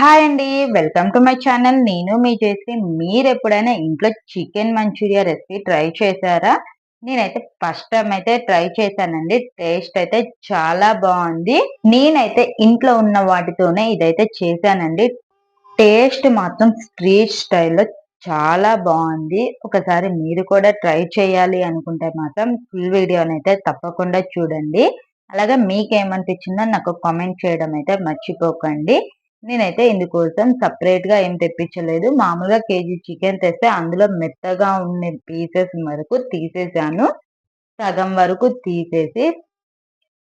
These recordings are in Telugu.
హాయ్ అండి. Welcome to my channel. నేను మీ చేసి మీరు ఎప్పుడైనా ఇంట్లో చికెన్ మంచూరియా రెసిపీ ట్రై చేశారా? నేనైతే ఫస్ట్ టైం అయితే ట్రై చేశానండి. టేస్ట్ అయితే చాలా బాగుంది నేనైతే ఇంట్లో ఉన్న వాటితోనే ఇదైతే చేశానండి. టేస్ట్ మాత్రం స్ట్రీట్ స్టైల్లో చాలా బాగుంది ఒకసారి మీరు కూడా ట్రై చేయాలి అనుకుంటే మాత్రం ఫుల్ వీడియోనైతే తప్పకుండా చూడండి. అలాగే మీకేమనిపించిందో నాకు కామెంట్ చేయడం అయితే మర్చిపోకండి. నేనైతే ఇందుకోసం సపరేట్గా ఏం తెప్పించలేదు. మామూలుగా కేజీ చికెన్ తెస్తే అందులో మెత్తగా ఉండే పీసెస్ వరకు తీసేసాను. సగం వరకు తీసేసి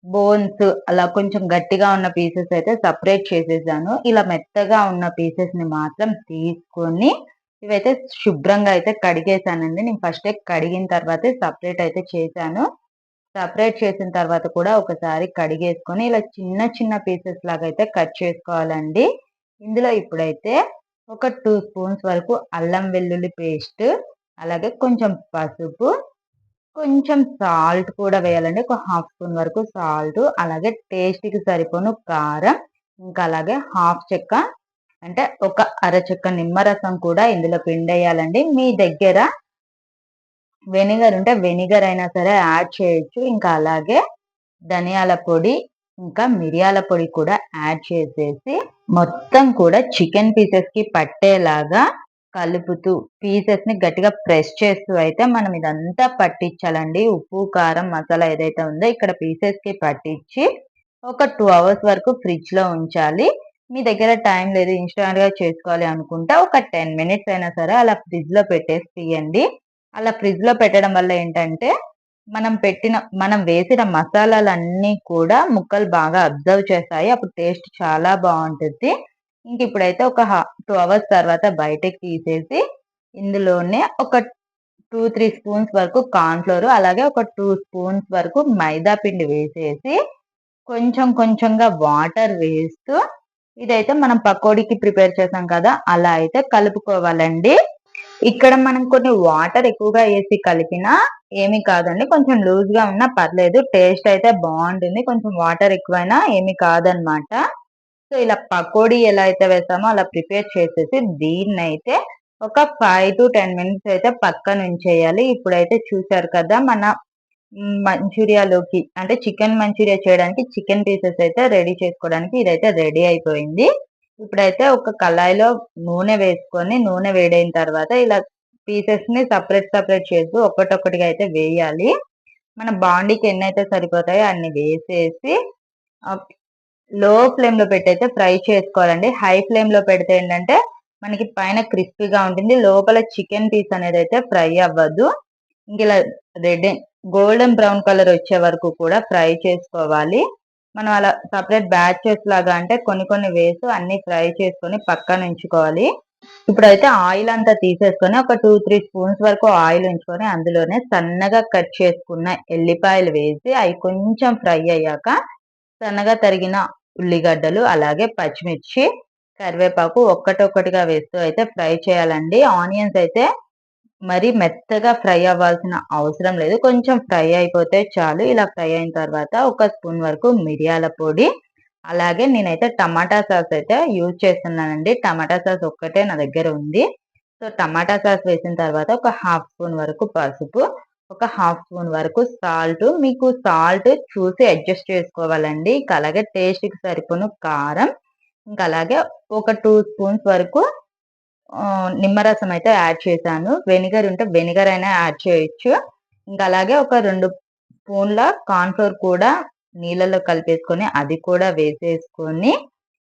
బోన్స్ అలా కొంచెం గట్టిగా ఉన్న పీసెస్ అయితే సపరేట్ చేసేసాను. ఇలా మెత్తగా ఉన్న పీసెస్ని మాత్రం తీసుకొని ఇవైతే శుభ్రంగా అయితే కడిగేసానండి నేను ఫస్ట్ కడిగిన తర్వాతే సపరేట్ అయితే చేశాను. సపరేట్ చేసిన తర్వాత కూడా ఒకసారి కడిగేసుకొని ఇలా చిన్న చిన్న పీసెస్ లాగా అయితే కట్ చేసుకోవాలండి. ఇందులో ఇప్పుడైతే ఒక టూ స్పూన్స్ వరకు అల్లం వెల్లుల్లి పేస్ట్ అలాగే కొంచెం పసుపు కొంచెం సాల్ట్ కూడా వేయాలండి. ఒక హాఫ్ స్పూన్ వరకు సాల్ట్ అలాగే టేస్ట్కి సరిపోను కారం ఇంకా అలాగే హాఫ్ చెక్క అంటే ఒక అర చెక్క నిమ్మరసం కూడా ఇందులో పిండేయాలండి. మీ దగ్గర వెనిగర్ ఉంటే వెనిగర్ అయినా సరే యాడ్ చేయొచ్చు. ఇంకా అలాగే ధనియాల పొడి ఇంకా మిరియాల పొడి కూడా యాడ్ చేసేసి మొత్తం కూడా చికెన్ పీసెస్కి పట్టేలాగా కలుపుతూ పీసెస్ని గట్టిగా ప్రెస్ చేస్తూ అయితే మనం ఇదంతా పట్టించాలండి. ఉప్పు కారం మసాలా ఏదైతే ఉందో ఇక్కడ పీసెస్కి పట్టించి ఒక టూ అవర్స్ వరకు ఫ్రిడ్జ్లో ఉంచాలి. మీ దగ్గర టైం లేదు ఇన్స్టాంట్గా చేసుకోవాలి అనుకుంటే ఒక టెన్ మినిట్స్ అయినా సరే అలా ఫ్రిడ్జ్లో పెట్టేసి తీయండి. అలా ఫ్రిడ్జ్లో పెట్టడం వల్ల ఏంటంటే మనం పెట్టిన మనం వేసిన మసాలాలన్నీ కూడా ముక్కలు బాగా అబ్జర్వ్ చేస్తాయి. అప్పుడు టేస్ట్ చాలా బాగుంటుంది. ఇంక ఇప్పుడైతే ఒక టూ అవర్స్ తర్వాత బయటకి తీసేసి ఇందులోనే ఒక టూ త్రీ స్పూన్స్ వరకు కార్న్ఫ్లోర్ అలాగే ఒక టూ స్పూన్స్ వరకు మైదా పిండి వేసేసి కొంచెం కొంచెంగా వాటర్ వేస్తూ ఇదైతే మనం పకోడీకి ప్రిపేర్ చేసాం కదా అలా అయితే కలుపుకోవాలండి. ఇక్కడ మనం కొన్ని వాటర్ ఎక్కువగా వేసి కలిపినా ఏమి కాదండి. కొంచెం లూజ్గా ఉన్నా పర్లేదు. టేస్ట్ అయితే బాగుంటుంది. కొంచెం వాటర్ ఎక్కువైనా ఏమి కాదనమాట. సో ఇలా పకోడీ ఎలా అయితే వేస్తామో అలా ప్రిపేర్ చేసేసి దీన్ని అయితే ఒక ఫైవ్ టు టెన్ మినిట్స్ అయితే పక్కన ఉంచేయాలి. ఇప్పుడైతే చూసారు కదా మన మంచూరియాలోకి అంటే చికెన్ మంచూరియా చేయడానికి చికెన్ పీసెస్ అయితే రెడీ చేసుకోవడానికి ఇదైతే రెడీ అయిపోయింది. ఇప్పుడైతే ఒక కళాయిలో నూనె వేసుకొని నూనె వేడైన తర్వాత ఇలా పీసెస్ని సపరేట్ సపరేట్ చేస్తూ ఒకటొకటిగా అయితే వేయాలి. మన బాండీకి ఎన్ని అయితే సరిపోతాయో అన్ని వేసేసి లో ఫ్లేమ్లో ఫ్రై చేసుకోవాలండి. హై ఫ్లేమ్లో పెడితే ఏంటంటే మనకి పైన క్రిస్పీగా ఉంటుంది. లోపల చికెన్ పీస్ అనేది అయితే ఫ్రై అవ్వదు. ఇంక ఇలా రెడ్ గోల్డెన్ బ్రౌన్ కలర్ వచ్చే వరకు కూడా ఫ్రై చేసుకోవాలి. మనం అలా సపరేట్ బ్యాచెస్ లాగా అంటే కొన్ని కొన్ని వేసి అన్ని ఫ్రై చేసుకొని పక్కన ఉంచుకోవాలి. ఇప్పుడైతే ఆయిల్ అంతా తీసేసుకొని ఒక టూ త్రీ స్పూన్స్ వరకు ఆయిల్ ఉంచుకొని అందులోనే సన్నగా కట్ చేసుకున్న ఎల్లిపాయలు వేసి అవి కొంచెం ఫ్రై అయ్యాక సన్నగా తరిగిన ఉల్లిగడ్డలు అలాగే పచ్చిమిర్చి కరివేపాకు ఒక్కటొక్కటిగా వేస్తూ అయితే ఫ్రై చేయాలండి. ఆనియన్స్ అయితే మరి మెత్తగా ఫ్రై అవ్వాల్సిన అవసరం లేదు. కొంచెం ఫ్రై అయిపోతే చాలు. ఇలా ఫ్రై అయిన తర్వాత ఒక స్పూన్ వరకు మిరియాల పొడి. అలాగే నేనైతే టమాటా సాస్ అయితే యూజ్ చేస్తున్నానండి. టమాటా సాస్ ఒక్కటే నా దగ్గర ఉంది. సో టమాటా సాస్ వేసిన తర్వాత ఒక హాఫ్ స్పూన్ వరకు పసుపు ఒక హాఫ్ స్పూన్ వరకు సాల్ట్. మీకు సాల్ట్ చూసి అడ్జస్ట్ చేసుకోవాలండి. ఇంకా అలాగే టేస్ట్కి సరిపోను కారం. ఇంకా అలాగే ఒక టూ స్పూన్స్ వరకు నిమ్మరసం అయితే యాడ్ చేశాను. వెనిగర్ ఉంటే వెనిగర్ అయినా యాడ్ చేయొచ్చు. ఇంకా అలాగే ఒక రెండు స్పూన్ల కార్న్ఫ్లోర్ కూడా నీళ్ళలో కలిపేసుకొని అది కూడా వేసేసుకొని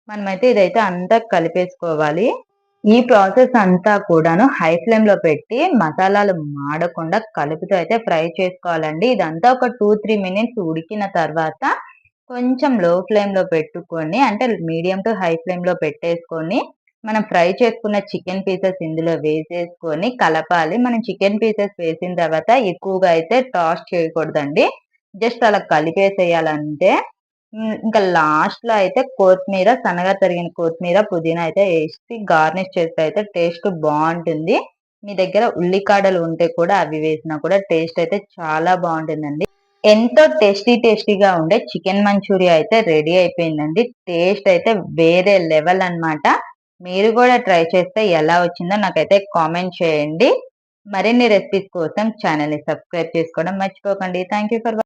మనమైతే ఇదైతే అంతా కలిపేసుకోవాలి. ఈ ప్రాసెస్ అంతా కూడాను హై ఫ్లేమ్లో పెట్టి మసాలాలు మాడకుండా కలుపుతూ అయితే ఫ్రై చేసుకోవాలండి. ఇదంతా ఒక టూ త్రీ మినిట్స్ ఉడికిన తర్వాత కొంచెం లో ఫ్లేమ్లో పెట్టుకొని అంటే మీడియం టు హై ఫ్లేమ్లో పెట్టేసుకొని మనం ఫ్రై చేసుకున్న చికెన్ పీసెస్ ఇందులో వేసేసుకొని కలపాలి. మనం చికెన్ పీసెస్ వేసిన తర్వాత ఎక్కువగా అయితే టాస్ చేయకూడదండి. జస్ట్ అలా కలిపేసేయాలంటే ఇంకా లాస్ట్లో అయితే కొత్తిమీర సన్నగా తరిగిన కొత్తిమీర పుదీనా అయితే వేసి గార్నిష్ చేస్తే అయితే టేస్ట్ బాగుంటుంది. మీ దగ్గర ఉల్లికాడలు ఉంటే కూడా అవి వేసినా కూడా టేస్ట్ అయితే చాలా బాగుంటుందండి. ఎంతో టేస్టీ టేస్టీగా ఉండే చికెన్ మంచూరియా అయితే రెడీ అయిపోయిందండి. టేస్ట్ అయితే వేరే లెవెల్ అనమాట మీరు కూడా ట్రై చేస్తే ఎలా వచ్చిందో నాకైతే కామెంట్ చేయండి. మరిన్ని రెసిపీస్ కోసం ఛానల్ని సబ్స్క్రైబ్ చేసుకోవడం మర్చిపోకండి. Thank for